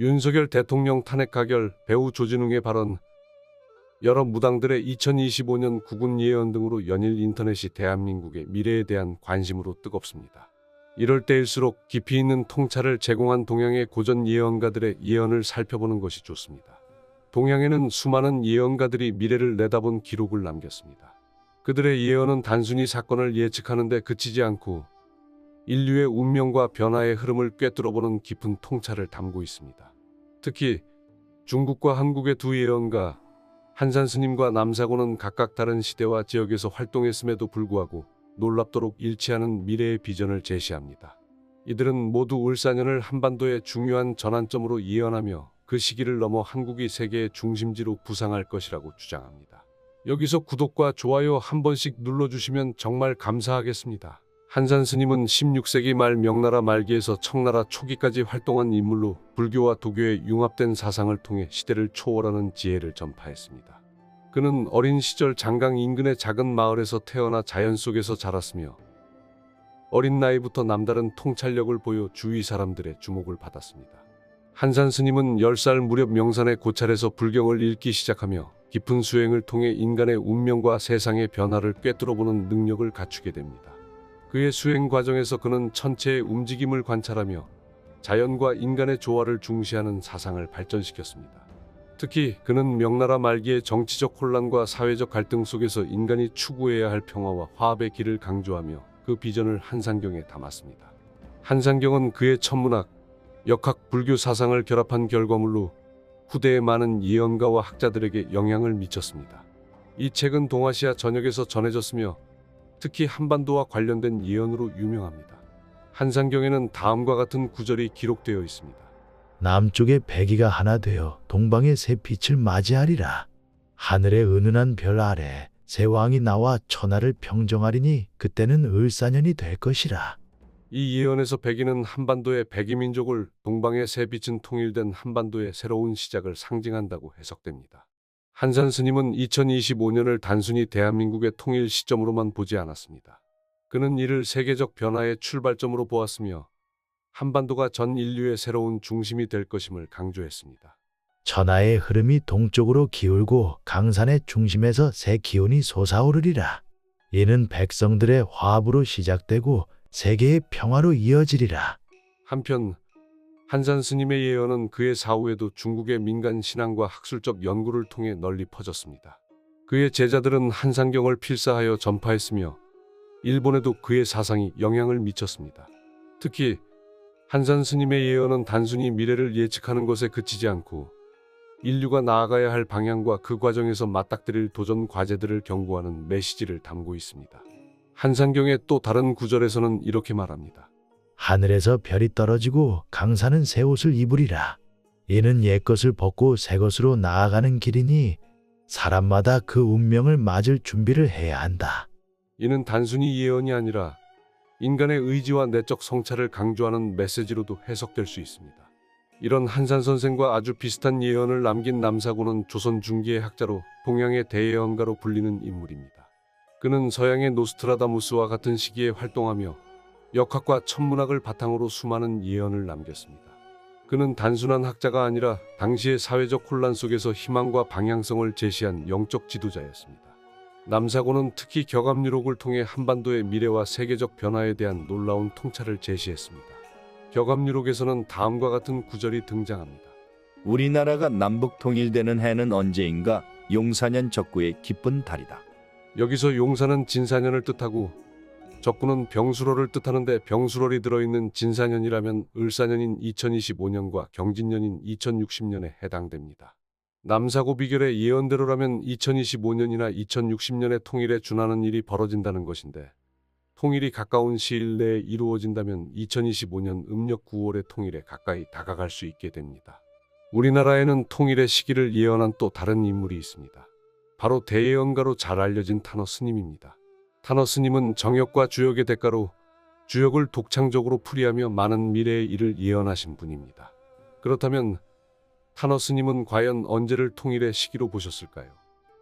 윤석열 대통령 탄핵 가결, 배우 조진웅의 발언, 여러 무당들의 2025년 국군 예언 등으로 연일 인터넷이 대한민국의 미래에 대한 관심으로 뜨겁습니다. 이럴 때일수록 깊이 있는 통찰을 제공한 동양의 고전 예언가들의 예언을 살펴보는 것이 좋습니다. 동양에는 수많은 예언가들이 미래를 내다본 기록을 남겼습니다. 그들의 예언은 단순히 사건을 예측하는 데 그치지 않고 인류의 운명과 변화의 흐름을 꿰뚫어보는 깊은 통찰을 담고 있습니다. 특히 중국과 한국의 두 예언가 한산 스님과 남사고는 각각 다른 시대와 지역에서 활동했음에도 불구하고 놀랍도록 일치하는 미래의 비전을 제시합니다. 이들은 모두 울산연을 한반도의 중요한 전환점으로 예언하며 그 시기를 넘어 한국이 세계의 중심지로 부상할 것이라고 주장합니다. 여기서 구독과 좋아요 한 번씩 눌러주시면 정말 감사하겠습니다. 한산 스님은 16세기 말 명나라 말기에서 청나라 초기까지 활동한 인물로 불교와 도교의 융합된 사상을 통해 시대를 초월하는 지혜를 전파했습니다. 그는 어린 시절 장강 인근의 작은 마을에서 태어나 자연 속에서 자랐으며 어린 나이부터 남다른 통찰력을 보여 주위 사람들의 주목을 받았습니다. 한산 스님은 10살 무렵 명산의 고찰에서 불경을 읽기 시작하며 깊은 수행을 통해 인간의 운명과 세상의 변화를 꿰뚫어보는 능력을 갖추게 됩니다. 그의 수행 과정에서 그는 천체의 움직임을 관찰하며 자연과 인간의 조화를 중시하는 사상을 발전시켰습니다. 특히 그는 명나라 말기의 정치적 혼란과 사회적 갈등 속에서 인간이 추구해야 할 평화와 화합의 길을 강조하며 그 비전을 한산경에 담았습니다. 한산경은 그의 천문학, 역학, 불교 사상을 결합한 결과물로 후대의 많은 예언가와 학자들에게 영향을 미쳤습니다. 이 책은 동아시아 전역에서 전해졌으며 특히 한반도와 관련된 예언으로 유명합니다. 한산경에는 다음과 같은 구절이 기록되어 있습니다. 남쪽의 백이가 하나 되어 동방의 새 빛을 맞이하리라. 하늘의 은은한 별 아래 새 왕이 나와 천하를 평정하리니 그때는 을사년이 될 것이라. 이 예언에서 백인은 한반도의 백이 민족을 동방의 새 빛은 통일된 한반도의 새로운 시작을 상징한다고 해석됩니다. 한산 스님은 2025년을 단순히 대한민국의 통일 시점으로만 보지 않았습니다. 그는 이를 세계적 변화의 출발점으로 보았으며 한반도가 전 인류의 새로운 중심이 될 것임을 강조했습니다. 천하의 흐름이 동쪽으로 기울고 강산의 중심에서 새 기운이 솟아오르리라. 이는 백성들의 화합으로 시작되고 세계의 평화로 이어지리라. 한편 한산 스님의 예언은 그의 사후에도 중국의 민간 신앙과 학술적 연구를 통해 널리 퍼졌습니다. 그의 제자들은 한산경을 필사하여 전파했으며 일본에도 그의 사상이 영향을 미쳤습니다. 특히 한산 스님의 예언은 단순히 미래를 예측하는 것에 그치지 않고 인류가 나아가야 할 방향과 그 과정에서 맞닥뜨릴 도전 과제들을 경고하는 메시지를 담고 있습니다. 한산경의 또 다른 구절에서는 이렇게 말합니다. 하늘에서 별이 떨어지고 강산은 새 옷을 입으리라. 이는 옛것을 벗고 새 것으로 나아가는 길이니 사람마다 그 운명을 맞을 준비를 해야 한다. 이는 단순히 예언이 아니라 인간의 의지와 내적 성찰을 강조하는 메시지로도 해석될 수 있습니다. 이런 한산 선생과 아주 비슷한 예언을 남긴 남사고는 조선 중기의 학자로 동양의 대예언가로 불리는 인물입니다. 그는 서양의 노스트라다무스와 같은 시기에 활동하며 역학과 천문학을 바탕으로 수많은 예언을 남겼습니다. 그는 단순한 학자가 아니라 당시의 사회적 혼란 속에서 희망과 방향성을 제시한 영적 지도자였습니다. 남사고는 특히 격압유록을 통해 한반도의 미래와 세계적 변화에 대한 놀라운 통찰을 제시했습니다. 격압유록에서는 다음과 같은 구절이 등장합니다. 우리나라가 남북 통일되는 해는 언제인가? 용사년 적구의 기쁜 달이다. 여기서 용사는 진사년을 뜻하고 적구는 병수로를 뜻하는데 병수월이 들어있는 진사년이라면 을사년인 2025년과 경진년인 2060년에 해당됩니다. 남사고 비결의 예언대로라면 2025년이나 2060년의 통일에 준하는 일이 벌어진다는 것인데 통일이 가까운 시일 내에 이루어진다면 2025년 음력 9월의 통일에 가까이 다가갈 수 있게 됩니다. 우리나라에는 통일의 시기를 예언한 또 다른 인물이 있습니다. 바로 대예언가로 잘 알려진 타너 스님입니다. 타너 스님은 정역과 주역의 대가로 주역을 독창적으로 풀이하며 많은 미래의 일을 예언하신 분입니다. 그렇다면 타너 스님은 과연 언제를 통일의 시기로 보셨을까요?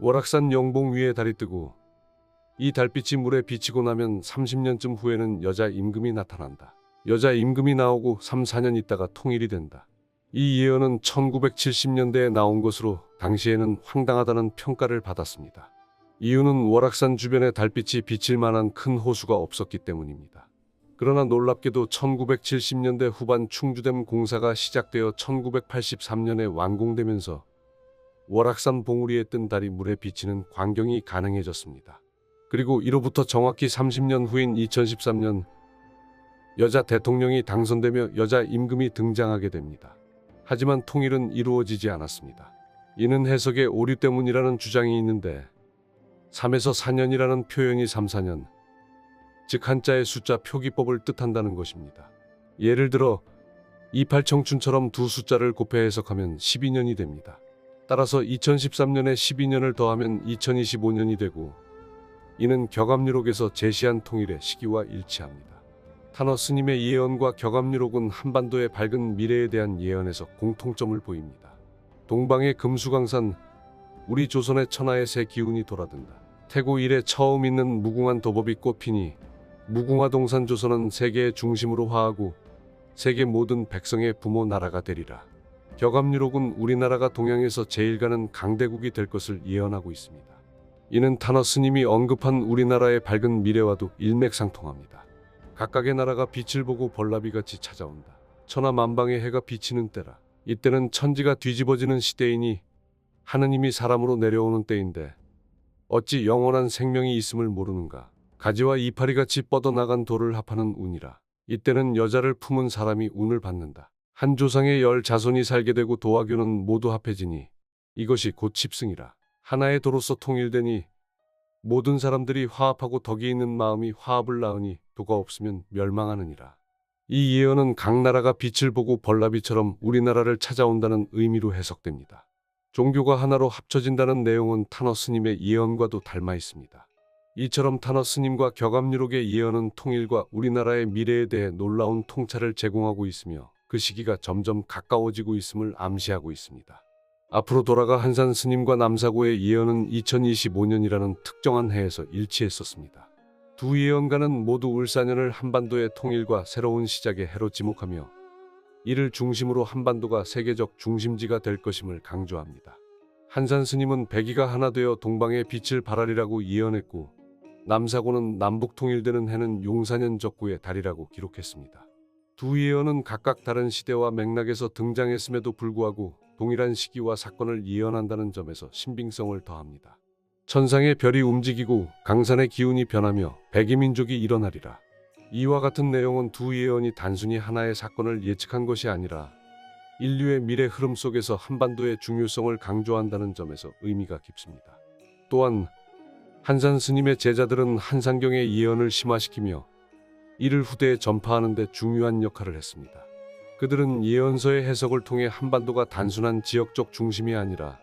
월악산 영봉 위에 달이 뜨고 이 달빛이 물에 비치고 나면 30년쯤 후에는 여자 임금이 나타난다. 여자 임금이 나오고 3, 4년 있다가 통일이 된다. 이 예언은 1970년대에 나온 것으로 당시에는 황당하다는 평가를 받았습니다. 이유는 월악산 주변에 달빛이 비칠 만한 큰 호수가 없었기 때문입니다. 그러나 놀랍게도 1970년대 후반 충주댐 공사가 시작되어 1983년에 완공되면서 월악산 봉우리에 뜬 달이 물에 비치는 광경이 가능해졌습니다. 그리고 이로부터 정확히 30년 후인 2013년 여자 대통령이 당선되며 여자 임금이 등장하게 됩니다. 하지만 통일은 이루어지지 않았습니다. 이는 해석의 오류 때문이라는 주장이 있는데 3에서 4년이라는 표현이 3, 4년, 즉 한자의 숫자 표기법을 뜻한다는 것입니다. 예를 들어 28청춘처럼 두 숫자를 곱해 해석하면 12년이 됩니다. 따라서 2013년에 12년을 더하면 2025년이 되고 이는 격암유록에서 제시한 통일의 시기와 일치합니다. 탄어 스님의 예언과 격암유록은 한반도의 밝은 미래에 대한 예언에서 공통점을 보입니다. 동방의 금수강산, 우리 조선의 천하의 새 기운이 돌아든다. 태고 이래 처음 있는 무궁한 도법이 꽃피니 무궁화 동산 조선은 세계의 중심으로 화하고 세계 모든 백성의 부모 나라가 되리라. 격암유록은 우리나라가 동양에서 제일 가는 강대국이 될 것을 예언하고 있습니다. 이는 탄어 스님이 언급한 우리나라의 밝은 미래와도 일맥상통합니다. 각각의 나라가 빛을 보고 벌나비 같이 찾아온다. 천하 만방의 해가 비치는 때라. 이때는 천지가 뒤집어지는 시대이니 하느님이 사람으로 내려오는 때인데 어찌 영원한 생명이 있음을 모르는가. 가지와 이파리 같이 뻗어나간 돌을 합하는 운이라. 이때는 여자를 품은 사람이 운을 받는다. 한 조상의 열 자손이 살게 되고 도화교는 모두 합해지니 이것이 곧 집승이라. 하나의 도로서 통일되니 모든 사람들이 화합하고 덕이 있는 마음이 화합을 낳으니 도가 없으면 멸망하느니라. 이 예언은 각 나라가 빛을 보고 벌나비처럼 우리나라를 찾아온다는 의미로 해석됩니다. 종교가 하나로 합쳐진다는 내용은 타너 스님의 예언과도 닮아 있습니다. 이처럼 타너 스님과 격암유록의 예언은 통일과 우리나라의 미래에 대해 놀라운 통찰을 제공하고 있으며 그 시기가 점점 가까워지고 있음을 암시하고 있습니다. 앞으로 돌아가 한산 스님과 남사고의 예언은 2025년이라는 특정한 해에서 일치했었습니다. 두 예언가는 모두 울사년을 한반도의 통일과 새로운 시작의 해로 지목하며 이를 중심으로 한반도가 세계적 중심지가 될 것임을 강조합니다. 한산 스님은 백이가 하나 되어 동방의 빛을 발하리라고 예언했고 남사고는 남북 통일되는 해는 용사년 적구의 달이라고 기록했습니다. 두 예언은 각각 다른 시대와 맥락에서 등장했음에도 불구하고 동일한 시기와 사건을 예언한다는 점에서 신빙성을 더합니다. 천상의 별이 움직이고 강산의 기운이 변하며 백이민족이 일어나리라. 이와 같은 내용은 두 예언이 단순히 하나의 사건을 예측한 것이 아니라 인류의 미래 흐름 속에서 한반도의 중요성을 강조한다는 점에서 의미가 깊습니다. 또한 한산 스님의 제자들은 한산경의 예언을 심화시키며 이를 후대에 전파하는 데 중요한 역할을 했습니다. 그들은 예언서의 해석을 통해 한반도가 단순한 지역적 중심이 아니라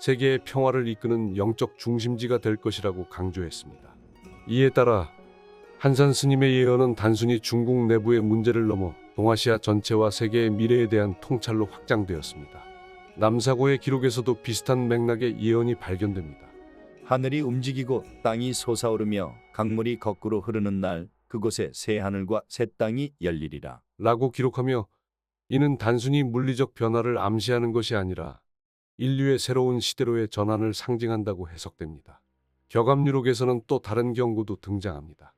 세계의 평화를 이끄는 영적 중심지가 될 것이라고 강조했습니다. 이에 따라 한산 스님의 예언은 단순히 중국 내부의 문제를 넘어 동아시아 전체와 세계의 미래에 대한 통찰로 확장되었습니다. 남사고의 기록에서도 비슷한 맥락의 예언이 발견됩니다. 하늘이 움직이고 땅이 솟아오르며 강물이 거꾸로 흐르는 날 그곳에 새 하늘과 새 땅이 열리리라. 라고 기록하며 이는 단순히 물리적 변화를 암시하는 것이 아니라 인류의 새로운 시대로의 전환을 상징한다고 해석됩니다. 격암유록에서는 또 다른 경고도 등장합니다.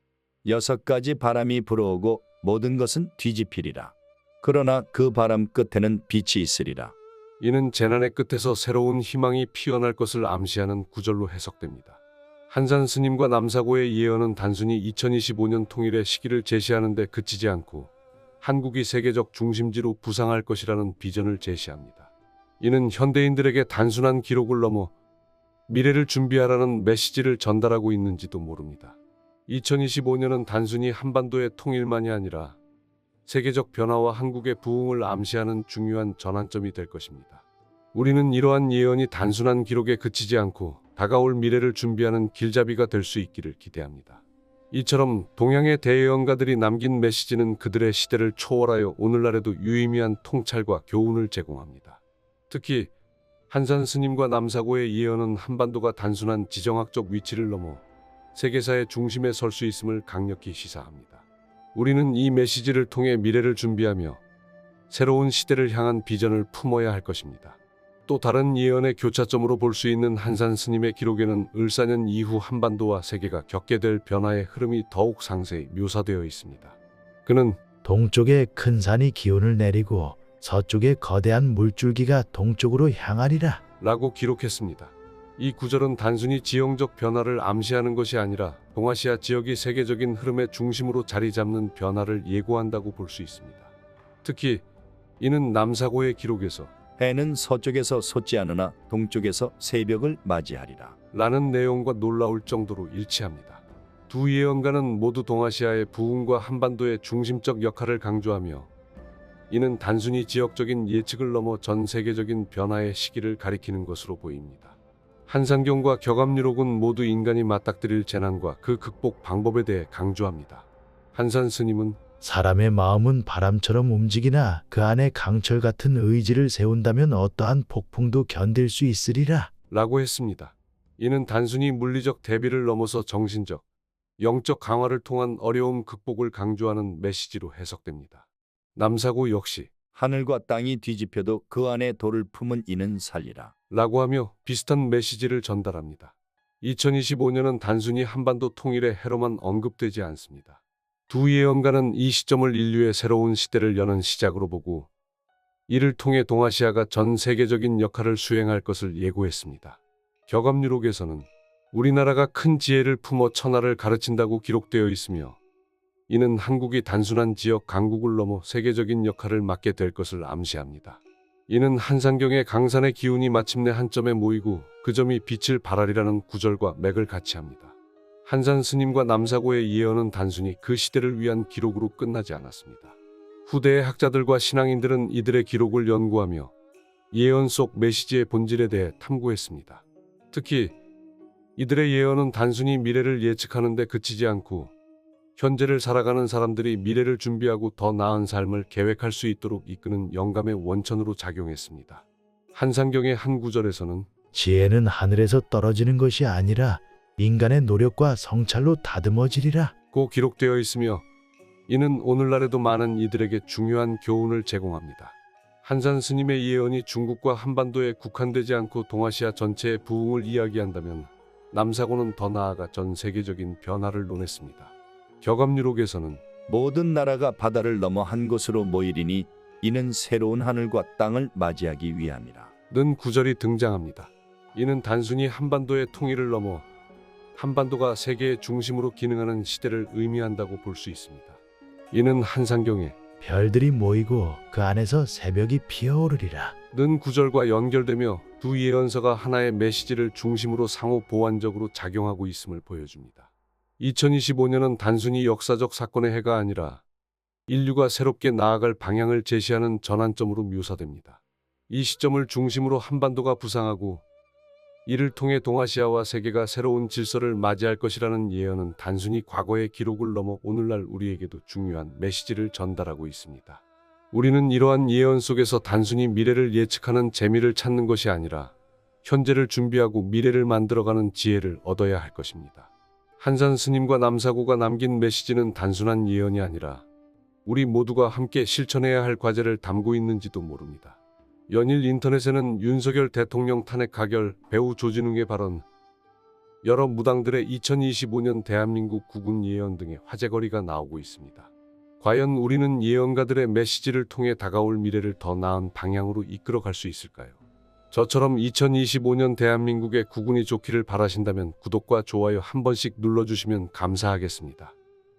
여섯 가지 바람이 불어오고 모든 것은 뒤집히리라. 그러나 그 바람 끝에는 빛이 있으리라. 이는 재난의 끝에서 새로운 희망이 피어날 것을 암시하는 구절로 해석됩니다. 한산 스님과 남사고의 예언은 단순히 2025년 통일의 시기를 제시하는데 그치지 않고 한국이 세계적 중심지로 부상할 것이라는 비전을 제시합니다. 이는 현대인들에게 단순한 기록을 넘어 미래를 준비하라는 메시지를 전달하고 있는지도 모릅니다. 2025년은 단순히 한반도의 통일만이 아니라 세계적 변화와 한국의 부흥을 암시하는 중요한 전환점이 될 것입니다. 우리는 이러한 예언이 단순한 기록에 그치지 않고 다가올 미래를 준비하는 길잡이가 될 수 있기를 기대합니다. 이처럼 동양의 대예언가들이 남긴 메시지는 그들의 시대를 초월하여 오늘날에도 유의미한 통찰과 교훈을 제공합니다. 특히 한산 스님과 남사고의 예언은 한반도가 단순한 지정학적 위치를 넘어 세계사의 중심에 설 수 있음을 강력히 시사합니다. 우리는 이 메시지를 통해 미래를 준비하며 새로운 시대를 향한 비전을 품어야 할 것입니다. 또 다른 예언의 교차점으로 볼 수 있는 한산 스님의 기록에는 을사년 이후 한반도와 세계가 겪게 될 변화의 흐름이 더욱 상세히 묘사되어 있습니다. 그는 동쪽에 큰 산이 기운을 내리고 서쪽에 거대한 물줄기가 동쪽으로 향하리라. 라고 기록했습니다. 이 구절은 단순히 지형적 변화를 암시하는 것이 아니라 동아시아 지역이 세계적인 흐름의 중심으로 자리 잡는 변화를 예고한다고 볼 수 있습니다. 특히 이는 남사고의 기록에서 해는 서쪽에서 솟지 않으나 동쪽에서 새벽을 맞이하리라. 라는 내용과 놀라울 정도로 일치합니다. 두 예언가는 모두 동아시아의 부흥과 한반도의 중심적 역할을 강조하며 이는 단순히 지역적인 예측을 넘어 전 세계적인 변화의 시기를 가리키는 것으로 보입니다. 한상경과 격암유록은 모두 인간이 맞닥뜨릴 재난과 그 극복 방법에 대해 강조합니다. 한산 스님은 사람의 마음은 바람처럼 움직이나 그 안에 강철 같은 의지를 세운다면 어떠한 폭풍도 견딜 수 있으리라. 라고 했습니다. 이는 단순히 물리적 대비를 넘어서 정신적, 영적 강화를 통한 어려움 극복을 강조하는 메시지로 해석됩니다. 남사고 역시 하늘과 땅이 뒤집혀도 그 안에 돌을 품은 이는 살리라. 라고 하며 비슷한 메시지를 전달합니다. 2025년은 단순히 한반도 통일의 해로만 언급되지 않습니다. 두 예언가는 이 시점을 인류의 새로운 시대를 여는 시작으로 보고 이를 통해 동아시아가 전 세계적인 역할을 수행할 것을 예고했습니다. 격암유록에서는 우리나라가 큰 지혜를 품어 천하를 가르친다고 기록되어 있으며 이는 한국이 단순한 지역 강국을 넘어 세계적인 역할을 맡게 될 것을 암시합니다. 이는 한상경의 강산의 기운이 마침내 한 점에 모이고 그 점이 빛을 발하리라는 구절과 맥을 같이 합니다. 한산 스님과 남사고의 예언은 단순히 그 시대를 위한 기록으로 끝나지 않았습니다. 후대의 학자들과 신앙인들은 이들의 기록을 연구하며 예언 속 메시지의 본질에 대해 탐구했습니다. 특히 이들의 예언은 단순히 미래를 예측하는 데 그치지 않고 현재를 살아가는 사람들이 미래를 준비하고 더 나은 삶을 계획할 수 있도록 이끄는 영감의 원천으로 작용했습니다. 한상경의 한 구절에서는 지혜는 하늘에서 떨어지는 것이 아니라 인간의 노력과 성찰로 다듬어지리라. 고 기록되어 있으며 이는 오늘날에도 많은 이들에게 중요한 교훈을 제공합니다. 한산 스님의 예언이 중국과 한반도에 국한되지 않고 동아시아 전체의 부흥을 이야기한다면 남사고는 더 나아가 전 세계적인 변화를 논했습니다. 격암유록에서는 모든 나라가 바다를 넘어 한 곳으로 모이리니 이는 새로운 하늘과 땅을 맞이하기 위함이라. 는 구절이 등장합니다. 이는 단순히 한반도의 통일을 넘어 한반도가 세계의 중심으로 기능하는 시대를 의미한다고 볼 수 있습니다. 이는 한상경의 별들이 모이고 그 안에서 새벽이 피어오르리라. 는 구절과 연결되며 두 예언서가 하나의 메시지를 중심으로 상호 보완적으로 작용하고 있음을 보여줍니다. 2025년은 단순히 역사적 사건의 해가 아니라 인류가 새롭게 나아갈 방향을 제시하는 전환점으로 묘사됩니다. 이 시점을 중심으로 한반도가 부상하고 이를 통해 동아시아와 세계가 새로운 질서를 맞이할 것이라는 예언은 단순히 과거의 기록을 넘어 오늘날 우리에게도 중요한 메시지를 전달하고 있습니다. 우리는 이러한 예언 속에서 단순히 미래를 예측하는 재미를 찾는 것이 아니라 현재를 준비하고 미래를 만들어가는 지혜를 얻어야 할 것입니다. 한산 스님과 남사고가 남긴 메시지는 단순한 예언이 아니라 우리 모두가 함께 실천해야 할 과제를 담고 있는지도 모릅니다. 연일 인터넷에는 윤석열 대통령 탄핵 가결, 배우 조진웅의 발언, 여러 무당들의 2025년 대한민국 국군 예언 등의 화제거리가 나오고 있습니다. 과연 우리는 예언가들의 메시지를 통해 다가올 미래를 더 나은 방향으로 이끌어 갈 수 있을까요? 저처럼 2025년 대한민국의 국운이 좋기를 바라신다면 구독과 좋아요 한 번씩 눌러주시면 감사하겠습니다.